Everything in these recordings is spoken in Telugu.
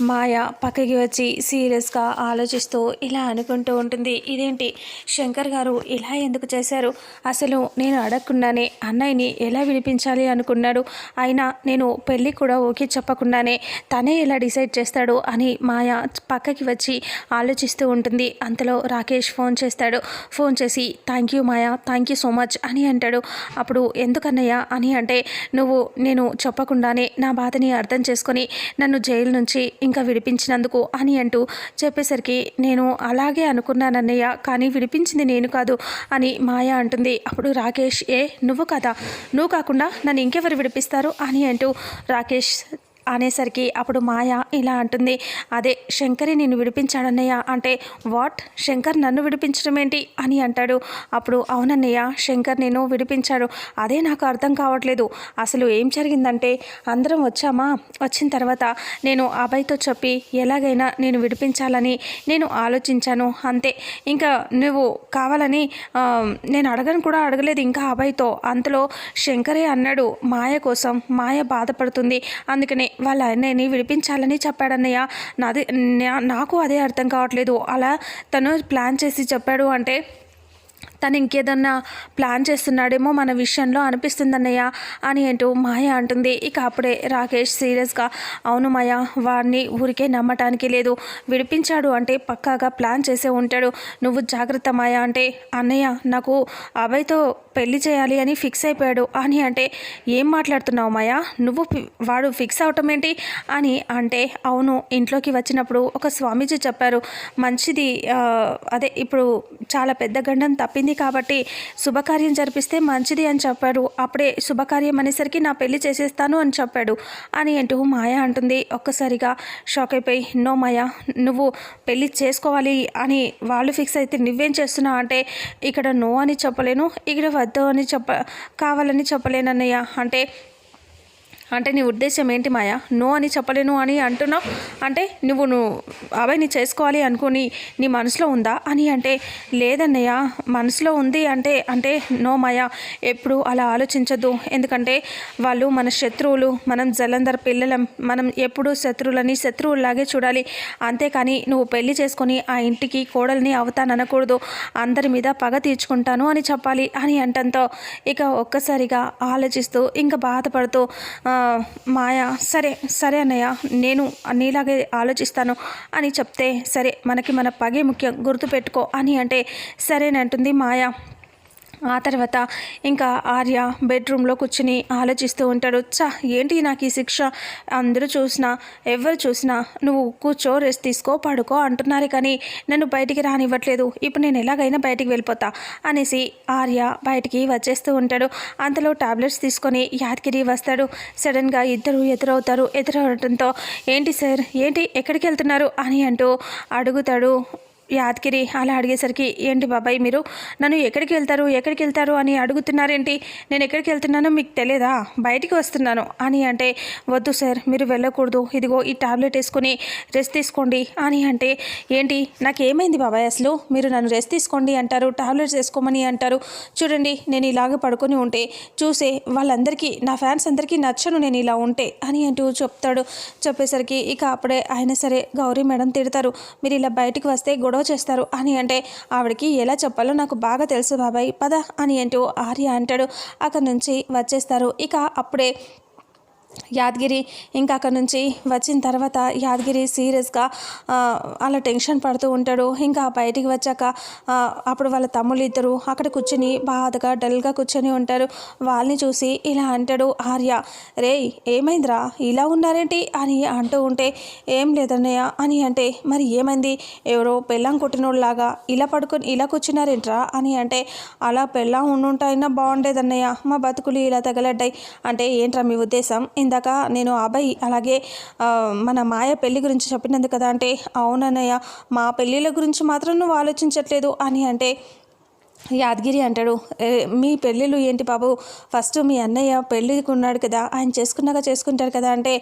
మాయ పక్కకి వచ్చి సీరియస్గా ఆలోచిస్తూ ఇలా అనుకుంటూ ఉంటుంది. ఇదేంటి? శంకర్ గారు ఇలా ఎందుకు చేశారు? అసలు నేను అడగకుండానే అన్నయ్యని ఎలా వినిపించాలి అనుకున్నాడు? అయినా నేను పెళ్ళి కూడా ఓకే చెప్పకుండానే తనే ఎలా డిసైడ్ చేస్తాడు అని మాయ పక్కకి వచ్చి ఆలోచిస్తూ ఉంటుంది. అంతలో రాకేష్ ఫోన్ చేస్తాడు. ఫోన్ చేసి thank you Maya thank you so much అని అంటాడు. అప్పుడు ఎందుకన్నయ్యా అని అంటే నువ్వు నేను చెప్పకుండానే నా బాధని అర్థం చేసుకొని నన్ను జైలు నుంచి ఇంకా విడిపించినందుకు అని అంటూ చెప్పేసరికి నేను అలాగే అనుకున్నానన్నయ్య కానీ విడిపించింది నేను కాదు అని మాయ అంటుంది. అప్పుడు రాకేష్ ఏ నువ్వు కదా? నువ్వు కాకుండా నన్ను ఇంకెవరు విడిపిస్తారు? అని అంటూ రాకేష్ అనేసరికి అప్పుడు మాయ ఇలా అంటుంది అదే శంకరి నిన్ను విడిపించాడన్నయ్య అంటే వాట్? శంకర్ నన్ను విడిపించడం ఏంటి? అని అంటాడు. అప్పుడు అవునన్నయ్య శంకర్ నేను విడిపించాడు. అదే నాకు అర్థం కావట్లేదు. అసలు ఏం జరిగిందంటే అందరం వచ్చామా? వచ్చిన తర్వాత నేను అబ్బాయితో చెప్పి ఎలాగైనా నేను విడిపించాలని నేను ఆలోచించాను. అంతే. ఇంకా నువ్వు కావాలని నేను అడగను కూడా అడగలేదు ఇంకా అబ్బాయితో అంతలో శంకరే అన్నాడు మాయ కోసం మాయ బాధపడుతుంది. అందుకనే వాళ్ళ అన్నయ్యని విడిపించాలని చెప్పాడన్నయ్య. నాది నాకు అదే అర్థం కావట్లేదు. అలా తను ప్లాన్ చేసి చెప్పాడు అంటే తను ఇంకేదన్నా ప్లాన్ చేస్తున్నాడేమో మన విషయంలో అనిపిస్తుందన్నయ్య అని అంటూ మాయ అంటుంది. ఇక అప్పుడే రాకేష్ సీరియస్గా అవును మాయ వాడిని ఊరికే నమ్మటానికి లేదు. విడిపించాడు అంటే పక్కాగా ప్లాన్ చేసే ఉంటాడు. నువ్వు జాగ్రత్త మాయ అంటే అన్నయ్య నాకు అభయ్తో పెళ్ళి చేయాలి అని ఫిక్స్ అయిపోయాడు. అని అంటే ఏం మాట్లాడుతున్నావు మాయా? నువ్వు వాడు ఫిక్స్ అవటం ఏంటి? అని అంటే అవును ఇంట్లోకి వచ్చినప్పుడు ఒక స్వామీజీ చెప్పారు. మంచిది అదే ఇప్పుడు చాలా పెద్ద గండం తప్పింది కాబట్టి శుభకార్యం జరిపిస్తే మంచిది అని చెప్పాడు. అప్పుడే శుభకార్యం అనేసరికి నా పెళ్ళి చేసేస్తాను అని చెప్పాడు. అని అంటూ మాయ అంటుంది. ఒక్కసారిగా షాక్ అయిపోయి నో మాయ నువ్వు పెళ్ళి చేసుకోవాలి అని వాళ్ళు ఫిక్స్ అయితే నువ్వేం చేస్తున్నావు అంటే ఇక్కడ నో అని చెప్పలేను ఇక్కడ వద్దు అని చెప్ప కావాలని చెప్పలేనన్నయ్య. అంటే అంటే నీ ఉద్దేశం ఏంటి మాయా? నో అని చెప్పలేను అని అంటున్నావు? అంటే నువ్వు నువ్వు అబ్బాయిని చేసుకోవాలి అనుకుని నీ మనసులో ఉందా? అని అంటే లేదన్నయ్య మనసులో ఉంది అంటే అంటే నో మాయా ఎప్పుడు అలా ఆలోచించద్దు. ఎందుకంటే వాళ్ళు మన శత్రువులు మనం జలంధర్ పిల్లలం మనం ఎప్పుడూ శత్రువులని శత్రువులాగే చూడాలి. అంతేకాని నువ్వు పెళ్ళి చేసుకొని ఆ ఇంటికి కోడల్ని అవుతాననకూడదు. అందరి మీద పగ తీర్చుకుంటాను అని చెప్పాలి అని అంటంతో ఇక ఒక్కసారిగా ఆలోచిస్తూ ఇంకా బాధపడుతూ మాయా సరే సరే అన్నయ్య నేను నీలాగే ఆలోచిస్తాను అని చెప్తే సరే మనకి మన పగే ముఖ్యం గుర్తుపెట్టుకో అని అంటే సరేనంటుంది మాయా. ఆ తర్వాత ఇంకా ఆర్య బెడ్రూమ్లో కూర్చుని ఆలోచిస్తూ ఉంటాడు. చా ఏంటి నాకు ఈ శిక్ష? అందరూ చూసినా ఎవరు చూసినా నువ్వు కూర్చో రెస్ట్ తీసుకో పడుకో అంటున్నారు కానీ నన్ను బయటికి రానివ్వట్లేదు. ఇప్పుడు నేను ఎలాగైనా బయటికి వెళ్ళిపోతా అనేసి ఆర్య బయటికి వచ్చేస్తూ ఉంటాడు. అంతలో టాబ్లెట్స్ తీసుకొని యాదగిరి వస్తాడు. సడన్గా ఇద్దరు ఎదురవుతారు. ఎదురవడంతో ఏంటి సార్? ఏంటి? ఎక్కడికి వెళ్తున్నారు? అని అంటూ అడుగుతాడు. యాదగిరి అలా అడిగేసరికి ఏంటి బాబాయ్ మీరు? నన్ను ఎక్కడికి వెళ్తారు? ఎక్కడికి వెళ్తారు? అని అడుగుతున్నారేంటి? నేను ఎక్కడికి వెళ్తున్నానో మీకు తెలియదా బయటికి వస్తున్నాను. అని అంటే వద్దు సార్ మీరు వెళ్ళకూడదు. ఇదిగో ఈ టాబ్లెట్ వేసుకొని రెస్ట్ తీసుకోండి. అని అంటే ఏంటి? నాకు ఏమైంది బాబాయ్ అసలు? మీరు నన్ను రెస్ట్ తీసుకోండి అంటారు టాబ్లెట్స్ వేసుకోమని అంటారు. చూడండి నేను ఇలాగ పడుకొని ఉంటే చూసే వాళ్ళందరికీ నా ఫ్యాన్స్ అందరికీ నచ్చను నేను ఇలా ఉంటే అని అంటూ చెప్తాడు. చెప్పేసరికి ఇక అప్పుడే ఆయన సరే గౌరీ మేడం తిడతారు. మీరు ఇలా బయటికి వస్తే గొడవ చేస్తారు. అని అంటే ఆవిడకి ఎలా చెప్పాలో నాకు బాగా తెలుసు బాబాయ్ పద అని అంటూ ఆర్య అంటాడు. అక్కడి నుంచి వచ్చేస్తారు. ఇక అప్పుడే యాదగిరి ఇంకా అక్కడ నుంచి వచ్చిన తర్వాత యాదగిరి సీరియస్గా అలా టెన్షన్ పడుతూ ఉంటాడు. ఇంకా బయటికి వచ్చాక అప్పుడు వాళ్ళ తమ్ముళ్ళు ఇద్దరు అక్కడ కూర్చొని బాధగా డల్గా కూర్చొని ఉంటారు. వాళ్ళని చూసి ఇలా అంటాడు ఆర్య రేయ్ ఏమైందిరా? ఇలా ఉన్నారేంటి? అని అంటూ ఉంటే ఏం లేదన్నయ్య అని అంటే మరి ఏమైంది? ఎవరో పెళ్ళాం కొట్టినోళ్ళలాగా ఇలా పడుకొని ఇలా కూర్చున్నారేంట్రా? అని అంటే అలా పెళ్ళం ఉండుంటాయినా బాగుండేదన్నయ్య. మా బతుకులు ఇలా తగలడ్డాయి. అంటే ఏంట్రా మీ ఉద్దేశం? ఇందాక నేను అబ్బాయి అలాగే మన మాయ పెళ్ళి గురించి చెప్పినందుకు కదా అంటే అవునన్నయ్య మా పెళ్ళిళ్ళ గురించి మాత్రం నువ్వు ఆలోచించట్లేదు అని అంటే యాదగిరి అంటాడు మీ పెళ్ళిళ్ళు ఏంటి బాబు? ఫస్ట్ మీ అన్నయ్య పెళ్ళికి ఉన్నాడు కదా ఆయన చేసుకున్నాక చేసుకుంటారు కదా అంటే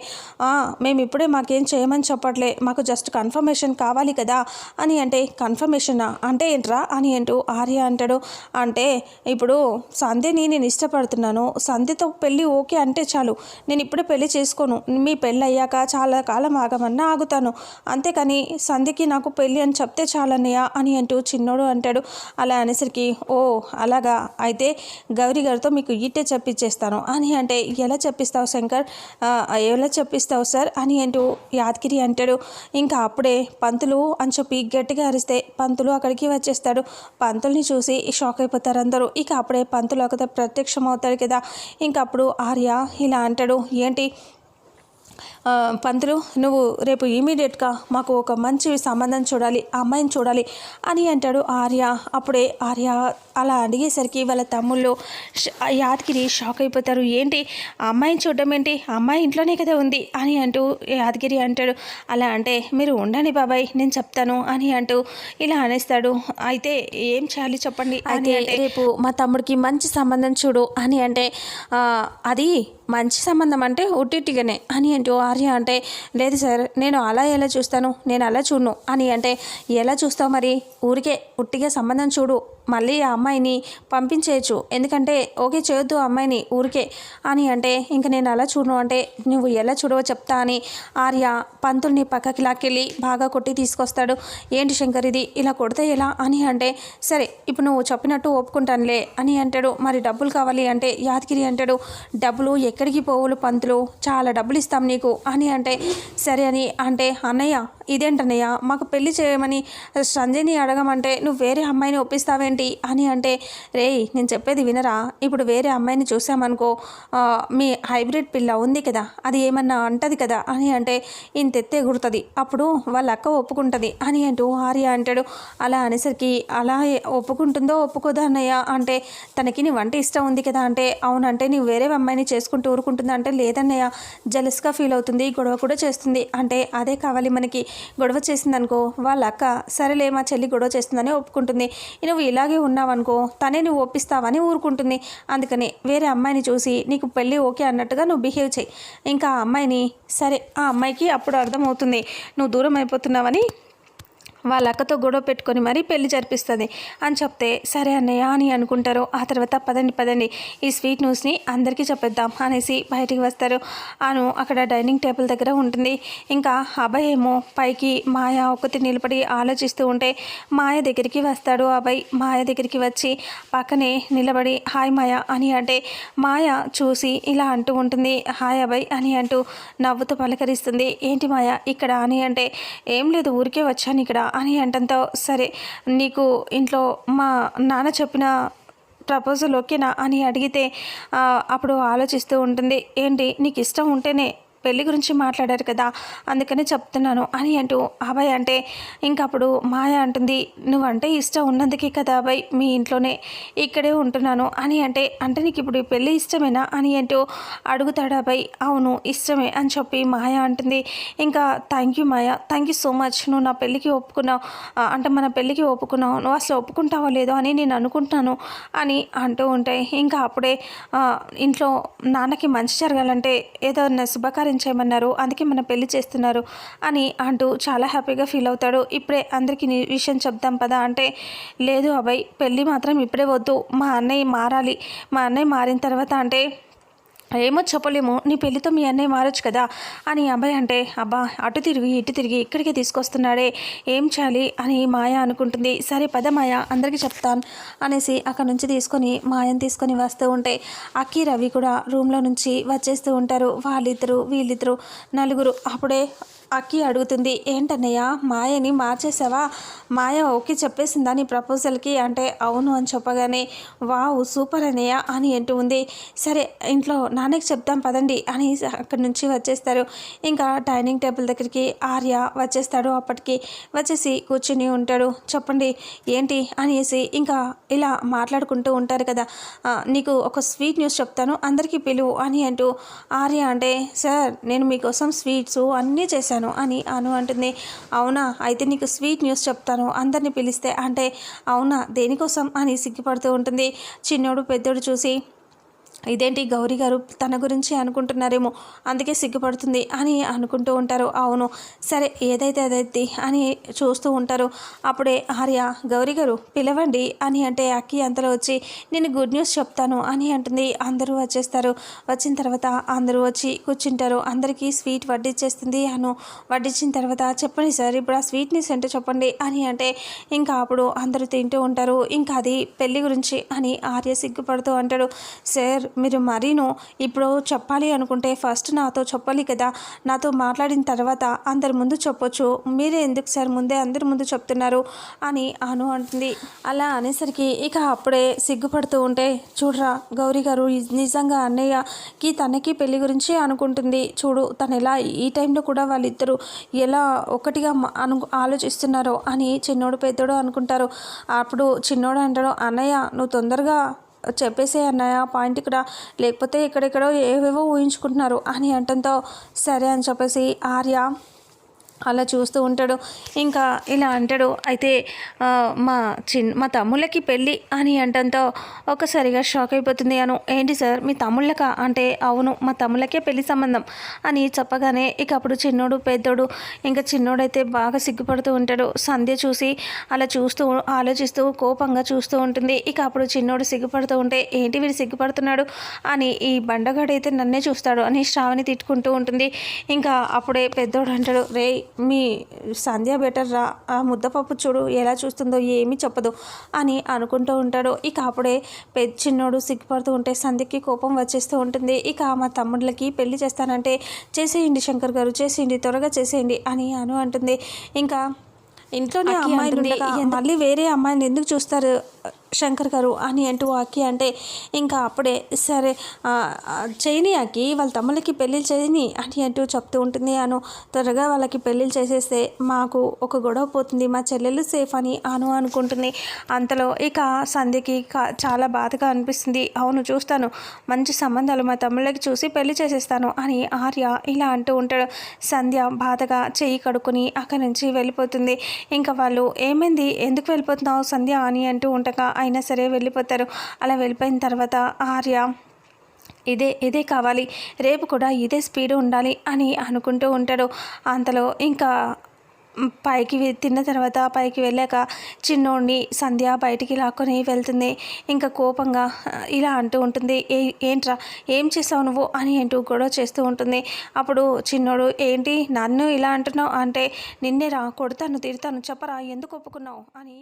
మేము ఇప్పుడే మాకేం చేయమని చెప్పట్లే మాకు జస్ట్ కన్ఫర్మేషన్ కావాలి కదా అని అంటే కన్ఫర్మేషనా అంటే ఏంట్రా? అని అంటూ ఆర్య అంటాడు. అంటే ఇప్పుడు సంధ్యని నేను ఇష్టపడుతున్నాను సంధ్యతో పెళ్ళి ఓకే అంటే చాలు నేను ఇప్పుడే పెళ్ళి చేసుకోను మీ పెళ్ళి అయ్యాక చాలా కాలం ఆగమన్నా ఆగుతాను అంతేకాని సంధ్యకి నాకు పెళ్ళి అని చెప్తే చాలన్నయ్య అని అంటూ చిన్నోడు అంటాడు. అలా అనేసరికి ఓ అలాగా. అయితే గౌరీ గారితో మీకు ఇట్టే చెప్పిచ్చేస్తాను అని అంటే ఎలా చెప్పిస్తావు శంకర్? ఎలా చెప్పిస్తావు సార్? అని అంటూ యాదగిరి అంటాడు. ఇంకా అప్పుడే పంతులు అని చెప్పి గట్టిగా అరిస్తే పంతులు అక్కడికి వచ్చేస్తాడు. పంతుల్ని చూసి షాక్ అయిపోతారు అందరూ. ఇక అప్పుడే పంతులు అక్కడ ప్రత్యక్షం అవుతాడు కదా. ఇంకప్పుడు ఆర్య ఇలా అంటాడు. ఏంటి? పంతులు నువ్వు రేపు ఇమీడియట్గా మాకు ఒక మంచి సంబంధం చూడాలి ఆ అమ్మాయిని చూడాలి అని అంటాడు ఆర్య. అప్పుడే ఆర్య అలా అడిగేసరికి వాళ్ళ తమ్ముళ్ళు యాదగిరి షాక్ అయిపోతారు. ఏంటి? అమ్మాయిని చూడడం ఏంటి? అమ్మాయి ఇంట్లోనే కదా ఉంది అని అంటూ యాదగిరి అంటాడు. అలా అంటే మీరు ఉండండి బాబాయ్ నేను చెప్తాను అని అంటూ ఇలా అనేస్తాడు. అయితే ఏం చేయాలి చెప్పండి అయితే రేపు మా తమ్ముడికి మంచి సంబంధం చూడు అని అంటే "ఆ, అది మంచి సంబంధం అంటే ఉట్టిట్టిగానే అని అంటూ ఆర్య అంటే లేదు సార్ నేను అలా ఎలా చూస్తాను? నేను అలా చూడను. అని అంటే ఎలా చూస్తావు మరి? ఊరికే ఉట్టిగా సంబంధం చూడు. మళ్ళీ ఆ అమ్మాయిని పంపించేయచ్చు. ఎందుకంటే ఓకే చేయొద్దు ఆ అమ్మాయిని ఊరికే. అని అంటే ఇంక నేను అలా చూడను. అంటే నువ్వు ఎలా చూడవో చెప్తా అని ఆర్య పంతుల్ని పక్కకి లాక్కెళ్ళి బాగా కొట్టి తీసుకొస్తాడు. ఏంటి శంకర్ ఇది? ఇలా కొడితే ఎలా? అని అంటే సరే ఇప్పుడు నువ్వు చెప్పినట్టు ఒప్పుకుంటానులే అని అంటాడు. మరి డబ్బులు కావాలి అంటే యాదగిరి అంటాడు. డబ్బులు ఎక్కడికి పోవులు పంతులు? చాలా డబ్బులు ఇస్తాం నీకు అని అంటే సరే అని అంటే అన్నయ్య ఇదేంటన్నయ్య? మాకు పెళ్ళి చేయమని సంజయ్ని అడగమంటే నువ్వు వేరే అమ్మాయిని ఒప్పిస్తావేంటి? అని అంటే రేయ్ నేను చెప్పేది వినరా? ఇప్పుడు వేరే అమ్మాయిని చూసామనుకో మీ హైబ్రిడ్ పిల్ల ఉంది కదా అది ఏమన్నా అంటది కదా? అని అంటే ఇంత ఎత్తే అప్పుడు వాళ్ళ అక్క ఒప్పుకుంటుంది. అని అంటూ ఆర్య అంటాడు. అలా అనేసరికి అలా ఒప్పుకుంటుందో ఒప్పుకోదా అన్నయ్య అంటే తనకి నీ వంట ఇష్టం ఉంది కదా అంటే అవునంటే నీ వేరే అమ్మాయిని చేసుకుంటూ ఊరుకుంటుందా అంటే లేదన్నయ్య. జలస్గా ఫీల్ అవుతుంది గొడవ కూడా చేస్తుంది. అంటే అదే కావాలి మనకి. గొడవ చేసిందనుకో వాళ్ళ అక్క సరేలే మా చెల్లి గొడవ చేస్తుందని ఒప్పుకుంటుంది. నువ్వు ఇలాగే ఉన్నావనుకో తనే నువ్వు ఒప్పిస్తావని ఊరుకుంటుంది. అందుకని వేరే అమ్మాయిని చూసి నీకు పెళ్ళి ఓకే అన్నట్టుగా నువ్వు బిహేవ్ చేయి. ఇంకా ఆ అమ్మాయిని సరే ఆ అమ్మాయికి అప్పుడు అర్థమవుతుంది. నువ్వు దూరం అయిపోతున్నావని వాళ్ళ అక్కతో గొడవ పెట్టుకొని మరీ పెళ్ళి జరిపిస్తుంది. అని చెప్తే సరే అన్నయ్య అని అనుకుంటారు. ఆ తర్వాత పదండి పదండి ఈ స్వీట్ న్యూస్ని అందరికీ చెప్పేద్దాం అనేసి బయటికి వస్తారు. అను అక్కడ డైనింగ్ టేబుల్ దగ్గర ఉంటుంది. ఇంకా అభయ్ ఏమో పైకి మాయ ఒకటి నిలబడి ఆలోచిస్తూ ఉంటే మాయ దగ్గరికి వస్తాడు అభయ్. మాయ దగ్గరికి వచ్చి పక్కనే నిలబడి హాయ్ మాయ అని అంటే మాయ చూసి ఇలా అంటూ ఉంటుంది. హాయ్ అభయ్ అని అంటూ నవ్వుతూ పలకరిస్తుంది. ఏంటి మాయ ఇక్కడ అని అంటే ఏం లేదు ఊరికే వచ్చాను ఇక్కడ. అని అంటంతో సరే నీకు ఇంట్లో మా నాన్న చెప్పిన ప్రపోజల్ ఓకేనా? అని అడిగితే అప్పుడు ఆలోచిస్తూ ఉంటుంది ఏంటి నీకు ఇష్టం ఉంటేనే పెళ్ళి గురించి మాట్లాడారు కదా అందుకని చెప్తున్నాను. అని అంటూ అభయ్ అంటే ఇంకప్పుడు మాయ అంటుంది. నువ్వంటే ఇష్టం ఉన్నందుకే కదా అభయ్ మీ ఇంట్లోనే ఇక్కడే ఉంటున్నాను. అని అంటే అంటే నీకు ఇప్పుడు పెళ్ళి ఇష్టమేనా? అని అంటూ అడుగుతాడు అభయ్. అవును ఇష్టమే అని చెప్పి మాయ అంటుంది. ఇంకా thank you Maya. Thank you so much నువ్వు నా పెళ్ళికి ఒప్పుకున్నావు. అంటే మన పెళ్ళికి ఒప్పుకున్నావు. నువ్వు అసలు ఒప్పుకుంటావో లేదో అని నేను అనుకుంటున్నాను అని అంటూ ఉంటాయి ఇంకా అప్పుడే ఇంట్లో నాన్నకి మంచి జరగాలంటే ఏదైనా శుభకార్యం చేయమన్నారు అందుకే మన పెళ్ళి చేస్తున్నారు అని అంటూ చాలా హ్యాపీగా ఫీల్ అవుతాడు. ఇప్పుడే అందరికీ విషయం చెప్దాం పదా అంటే లేదు అబ్బాయి పెళ్ళి మాత్రం ఇప్పుడే వద్దు. మా అన్నయ్య మారాలి. మా అన్నయ్య మారిన తర్వాత అంటే ఏమో చెప్పలేము నీ పెళ్ళితో మీ అన్నయ్య మారచ్చు కదా అని అబ్బాయి అంటే అబ్బా అటు తిరిగి ఇటు తిరిగి ఇక్కడికి తీసుకొస్తున్నాడే ఏం చేయాలి? అని మాయ అనుకుంటుంది. సరే పద మాయ అందరికీ చెప్తాను అనేసి అక్కడ నుంచి తీసుకొని మాయను తీసుకొని వస్తూ ఉంటే అక్కి రవి కూడా రూమ్లో నుంచి వచ్చేస్తూ ఉంటారు. వాళ్ళిద్దరు వీళ్ళిద్దరు నలుగురు అప్పుడే అక్కి అడుగుతుంది ఏంటన్నయ్య మాయని మార్చేసావా మాయ ఓకే చెప్పేసిందా నీ ప్రపోజల్కి? అంటే అవును అని చెప్పగానే వావ్ సూపర్ అన్నయ్య అని అంటూ ఉంది. సరే ఇంట్లో నాన్నకి చెప్తాం పదండి అని అక్కడి నుంచి వచ్చేస్తారు. ఇంకా డైనింగ్ టేబుల్ దగ్గరికి ఆర్య వచ్చేస్తాడు. అప్పటికి వచ్చేసి కూర్చుని ఉంటాడు. చెప్పండి ఏంటి? అనేసి ఇంకా ఇలా మాట్లాడుకుంటూ ఉంటారు కదా. నీకు ఒక స్వీట్ న్యూస్ చెప్తాను అందరికీ పిలువు అని అంటూ ఆర్య అంటే సార్ నేను మీకోసం స్వీట్స్ అన్నీ చేశాను. చేశాను అని అను అంటుంది. అవునా? అయితే నీకు స్వీట్ న్యూస్ చెప్తాను. అందరిని పిలిస్తే అంటే అవునా? దేనికోసం? అని సిగ్గుపడుతూ ఉంటుంది. చిన్నోడు పెద్దోడు చూసి ఇదేంటి గౌరీ గారు తన గురించి అనుకుంటున్నారేమో అందుకే సిగ్గుపడుతుంది అని అనుకుంటూ ఉంటారు. అవును సరే ఏదైతే అదైతే అని చూస్తూ ఉంటారు. అప్పుడే ఆర్య గౌరీ గారు పిలవండి అని అంటే అక్కి అంతలో వచ్చి నేను గుడ్ న్యూస్ చెప్తాను అని అంటుంది. అందరూ వచ్చేస్తారు. వచ్చిన తర్వాత అందరూ వచ్చి కూర్చుంటారు. అందరికీ స్వీట్ వడ్డిచ్చేస్తుంది అను. వడ్డించిన తర్వాత చెప్పండి సార్ ఇప్పుడు ఆ స్వీట్నెస్ ఏంటో చెప్పండి అని అంటే ఇంకా అప్పుడు అందరూ తింటూ ఉంటారు. ఇంకా అది పెళ్ళి గురించి అని ఆర్య సిగ్గుపడుతూ అంటాడు. సార్ మీరు మరీను ఇప్పుడు చెప్పాలి అనుకుంటే ఫస్ట్ నాతో చెప్పాలి కదా. నాతో మాట్లాడిన తర్వాత అందరి ముందు చెప్పొచ్చు. మీరే ఎందుకు సార్ ముందే అందరి ముందు చెప్తున్నారు అని అను అంటుంది. అలా అనేసరికి ఇక అప్పుడే సిగ్గుపడుతూ ఉంటే చూడరా గౌరీ గారు నిజంగా అన్నయ్యకి తనకి పెళ్ళి గురించి అనుకుంటుంది. చూడు తను ఎలా ఈ టైంలో కూడా వాళ్ళిద్దరూ ఎలా ఒకటిగా అను ఆలోచిస్తున్నారో అని చిన్నోడు పెద్దోడు అనుకుంటారు. అప్పుడు చిన్నోడు అంటాడు అన్నయ్య నువ్వు తొందరగా చెప్పేసే అన్నయ్య పాయింట్ ఇక్కడ. లేకపోతే ఇక్కడెక్కడో ఏవేవో ఊహించుకుంటున్నారు. అని అంటంతో సరే అని చెప్పేసి ఆర్య అలా చూస్తూ ఉంటాడు. ఇంకా ఇలా అంటాడు అయితే మా చిన్ మా తమ్ముళ్ళకి పెళ్ళి అని అంటంతో ఒక్కసారిగా షాక్ అయిపోతుంది అను. ఏంటి సార్ మీ తమ్ముళ్ళక? అంటే అవును మా తమ్ముళ్ళకే పెళ్ళి సంబంధం అని చెప్పగానే ఇక అప్పుడు చిన్నోడు పెద్దోడు ఇంకా చిన్నోడైతే బాగా సిగ్గుపడుతూ ఉంటాడు. సంధ్య చూసి అలా చూస్తూ ఆలోచిస్తూ కోపంగా చూస్తూ ఉంటుంది. ఇక అప్పుడు చిన్నోడు సిగ్గుపడుతూ ఉంటే ఏంటి వీడు సిగ్గుపడుతున్నాడు? అని ఈ బండగాడైతే నన్నే చూస్తాడు అని శ్రావణి తిట్టుకుంటూ ఉంటుంది. ఇంకా అప్పుడే పెద్దోడు అంటాడు రే మీ సంధ్య బెటర్ రా ఆ ముద్దపప్పు చూడు ఎలా చూస్తుందో ఏమీ చెప్పదు అని అనుకుంటూ ఉంటాడు. ఇక అప్పుడే పెద్ద చిన్నోడు సిగ్గుపడుతూ ఉంటే సంధ్యకి కోపం వచ్చేస్తూ ఉంటుంది. ఇక మా తమ్ముళ్ళకి పెళ్ళి చేస్తానంటే చేసేయండి శంకర్ గారు చేసేయండి త్వరగా చేసేయండి అని అను అంటుంది. ఇంకా ఇంట్లోనే అమ్మాయిలు మళ్ళీ వేరే అమ్మాయిని ఎందుకు చూస్తారు? శంకర్ గారు అని అంటూ అక్కి అంటే ఇంకా అప్పుడే సరే చేయని అక్కి వాళ్ళ తమ్ముళ్ళకి పెళ్ళిళ్ళు చేయని అని అంటూ చెప్తూ ఉంటుంది. అను త్వరగా వాళ్ళకి పెళ్ళిళ్ళు చేసేస్తే మాకు ఒక గొడవ పోతుంది మా చెల్లెలు సేఫ్ అని అను అనుకుంటుంది. అంతలో ఇక సంధ్యకి కా- చాలా బాధగా అనిపిస్తుంది. అవును చూస్తాను. మంచి సంబంధాలు మా తమ్ముళ్ళకి చూసి పెళ్ళి చేసేస్తాను అని ఆర్య ఇలా అంటూ ఉంటాడు. సంధ్య బాధగా చెయ్యి కడుక్కొని అక్కడి నుంచి వెళ్ళిపోతుంది. ఇంకా వాళ్ళు ఏమైంది? ఎందుకు వెళ్ళిపోతున్నావు సంధ్య? అని అంటూ ఉండగా అయినా సరే వెళ్ళిపోతారు. అలా వెళ్ళిపోయిన తర్వాత ఆర్య ఇదే ఇదే కావాలి. రేపు కూడా ఇదే స్పీడ్ ఉండాలి అని అనుకుంటూ ఉంటాడు. అంతలో ఇంకా పైకి తిన్న తర్వాత పైకి వెళ్ళాక చిన్నోడిని సంధ్య బయటికి లాక్కొని వెళ్తుంది. ఇంకా కోపంగా ఇలా అంటూ ఉంటుంది. ఏ ఏంట్రా? ఏం చేసావు నువ్వు? అని అంటూ గొడవ చేస్తూ ఉంటుంది. అప్పుడు చిన్నోడు ఏంటి? నన్ను ఇలా అంటున్నావు అంటే నిన్నే రా కొడతాను తిడతాను చెప్పరా ఎందుకు ఒప్పుకున్నావు? అని